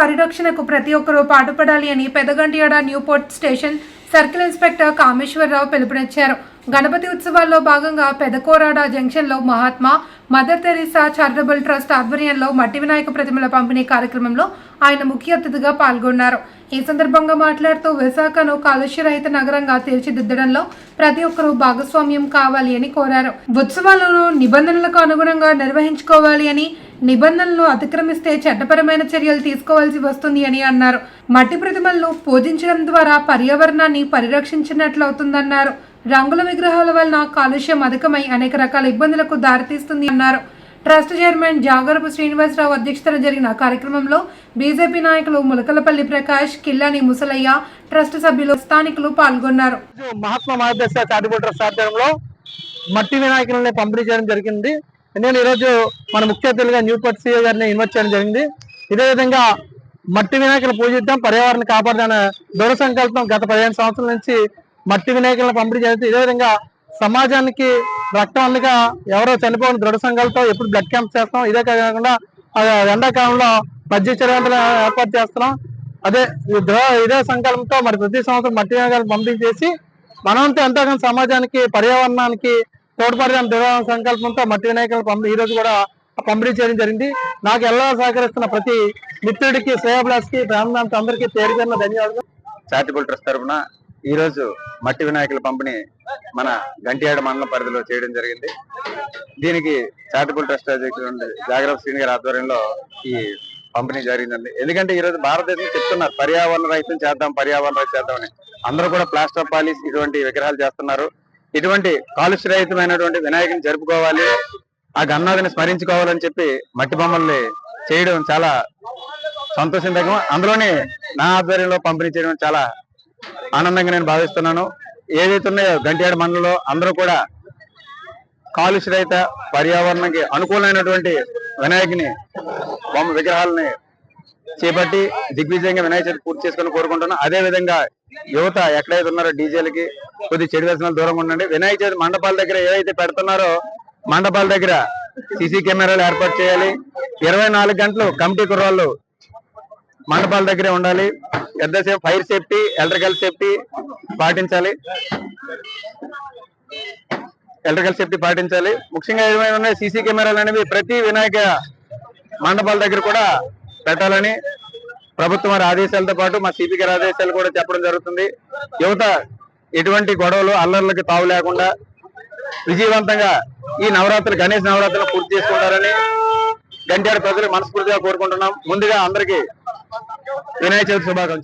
పరిరక్షణకు ప్రతి ఒక్కరూ పాటుపడాలి అని Pedagantiyada Newport station circle inspector Kameswararao పిలుపునిచ్చారు. గణపతి ఉత్సవాల్లో భాగంగా పెదకోరాడ జంక్షన్లో Mahatma Mother Teresa charitable trust ఆధ్వర్యంలో మట్టి వినాయక ప్రతిమల పంపిణీ కార్యక్రమంలో ఆయన ముఖ్య అతిథిగా పాల్గొన్నారు. ఈ సందర్భంగా మాట్లాడుతూ విశాఖను కాలుష్యరహిత నగరంగా తీర్చిదిద్దడంలో ప్రతి ఒక్కరూ భాగస్వామ్యం కావాలి అని కోరారు. ఉత్సవాలను నిబంధనలకు అనుగుణంగా నిర్వహించుకోవాలి అని నిబంధనలు అతిక్రమిస్తే చట్టపరమైన చర్యలు తీసుకోవాల్సి వస్తుంది అని అన్నారు. మట్టి ప్రతిమలను పూజించడం ద్వారా పర్యావరణాన్ని పరిరక్షించినట్లవుతుందన్నారు. రంగుల విగ్రహాల వలన కాలుష్యం అధికమై అనేక రకాల ఇబ్బందులకు దారితీస్తుంది అన్నారు. ట్రస్ట్ చైర్మన్ జాగరపు శ్రీనివాసరావు అధ్యక్షతన జరిగిన కార్యక్రమంలో బీజేపీ నాయకులు ములకలపల్లి ప్రకాష్ కిల్లాని ముసలయ్య ట్రస్ట్ సభ్యులు స్థానికులు పాల్గొన్నారు. మహాత్మా మహాదశ చారిటబుల్ ట్రస్ట్ ఆధ్వర్యంలో మట్టి వినాయకులని పంపిణీ చేయడం జరిగింది. నేను ఈరోజు మన ముఖ్య అతిథులుగా న్యూపట్ సీఏ గారిని ఇన్వైట్ చేయడం జరిగింది. ఇదే విధంగా మట్టి వినాయకులు పూజిద్దాం పర్యావరణ కాపాడదాం దృఢ సంకల్పం గత పదిహేను సంవత్సరాల నుంచి మట్టి వినాయకులను పంపిణీ చేస్తుంది ఇదే విధంగా సమాజానికి రక్తాన్నిగా ఎవరో చనిపోయిన దృఢ సంకల్పం ఎప్పుడు బ్లడ్ క్యాంప్ చేస్తాం ఇదే కాకుండా ఎండాకాలంలో మధ్య చర్యలు ఏర్పాటు చేస్తున్నాం. అదే ఇదే సంకల్పంతో మరి ప్రతి సంవత్సరం మట్టి వినాయకులను పంపిణీ చేసి మనంతా ఎంతో సమాజానికి పర్యావరణానికి తోడ్పడడానికి దృఢ సంకల్పంతో మట్టి వినాయకులు ఈ రోజు కూడా పంపిణీ చేయడం జరిగింది. నాకు ఎలా సహకరిస్తున్న ప్రతి మిత్రుడికి శ్రేయబ్లాస్కి ప్రాంతానికి అందరికీ పేరుగన్న ధన్యవాదాలు. చారిటబుల్ ట్రస్ట్ తరఫున ఈ రోజు మట్టి వినాయకుల పంపిణీ మన గంటియాడ మండలం పరిధిలో చేయడం జరిగింది. దీనికి చారిటబుల్ ట్రస్ట్ అధ్యక్షుడు జాగ్రత్త శ్రీని గారి ఆధ్వర్యంలో ఈ పంపిణీ జరిగిందండి. ఎందుకంటే ఈ రోజు భారతదేశం చెప్తున్నారు పర్యావరణ రహితం చేద్దాం పర్యావరణ రహితం చేద్దామని. అందరూ కూడా ప్లాస్టర్ ఆఫ్ పాలిస్ ఇటువంటి విగ్రహాలు చేస్తున్నారు. ఇటువంటి కాలుష్య రహితమైనటువంటి వినాయకుని జరుపుకోవాలి ఆ గన్నాథుని స్మరించుకోవాలని చెప్పి మట్టి బొమ్మల్ని చేయడం చాలా సంతోషందగం అందులోనే నా ఆధ్వర్యంలో పంపిణీ చేయడం చాలా ఆనందంగా నేను భావిస్తున్నాను. ఏదైతే ఉన్నాయో గంటియాడ మండలంలో అందరూ కూడా కాలుష్య రహిత పర్యావరణానికి అనుకూలమైనటువంటి వినాయకుని బొమ్మ విగ్రహాలని చేపట్టి దిగ్విజయంగా వినాయక చవితి పూర్తి చేసుకొని కోరుకుంటున్నాను. అదే విధంగా యువత ఎక్కడైతే ఉన్నారో డీజేలకి కొద్ది చెడు వ్యసనాలు దూరంగా ఉండండి. వినాయక చవితి మండపాల దగ్గర ఏవైతే పెడుతున్నారో మండపాల దగ్గర సీసీ కెమెరాలు ఏర్పాటు చేయాలి. ఇరవై నాలుగు గంటలు కమిటీ కుర్రాళ్ళు మండపాల దగ్గరే ఉండాలి. ఎంతసేపు ఫైర్ సేఫ్టీ ఎలక్ట్రికల్ సేఫ్టీ పాటించాలి. ఎలక్ట్రికల్ సేఫ్టీ పాటించాలి. ముఖ్యంగా ఏమైనా ఉన్నాయి సీసీ కెమెరాలు అనేవి ప్రతి వినాయక మండపాల దగ్గర కూడా పెట్టాలని ప్రభుత్వం వారి ఆదేశాలతో పాటు మా సిపి గారి ఆదేశాలు కూడా చెప్పడం జరుగుతుంది. యువత ఎటువంటి గొడవలు అల్లర్లకి తావు లేకుండా విజయవంతంగా ఈ నవరాత్రులు గణేష్ నవరాత్రులు పూర్తి చేసుకుంటారని గంట్యాడ ప్రజలు మనస్ఫూర్తిగా కోరుకుంటున్నాం. ముందుగా అందరికీ వినాయక చవితి శుభాకాంక్షలు.